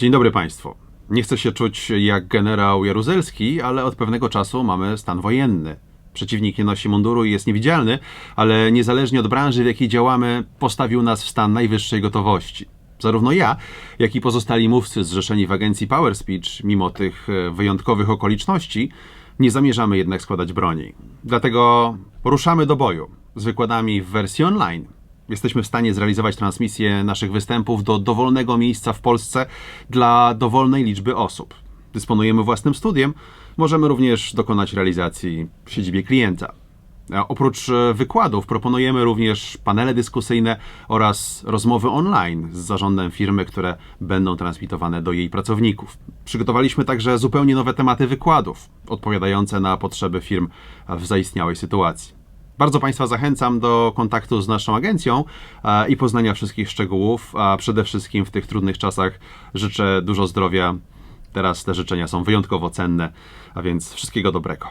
Dzień dobry Państwu. Nie chcę się czuć jak generał Jaruzelski, ale od pewnego czasu mamy stan wojenny. Przeciwnik nie nosi munduru i jest niewidzialny, ale niezależnie od branży, w jakiej działamy, postawił nas w stan najwyższej gotowości. Zarówno ja, jak i pozostali mówcy zrzeszeni w agencji Power Speech, mimo tych e, wyjątkowych okoliczności, nie zamierzamy jednak składać broni. Dlatego ruszamy do boju z wykładami w wersji online. Jesteśmy w stanie zrealizować transmisję naszych występów do dowolnego miejsca w Polsce dla dowolnej liczby osób. Dysponujemy własnym studiem, możemy również dokonać realizacji w siedzibie klienta. Oprócz e, wykładów proponujemy również panele dyskusyjne oraz rozmowy online z zarządem firmy, które będą transmitowane do jej pracowników. Przygotowaliśmy także zupełnie nowe tematy wykładów, odpowiadające na potrzeby firm w zaistniałej sytuacji. Bardzo Państwa zachęcam do kontaktu z naszą agencją e, i poznania wszystkich szczegółów, a przede wszystkim w tych trudnych czasach życzę dużo zdrowia. Teraz te życzenia są wyjątkowo cenne, a więc wszystkiego dobrego.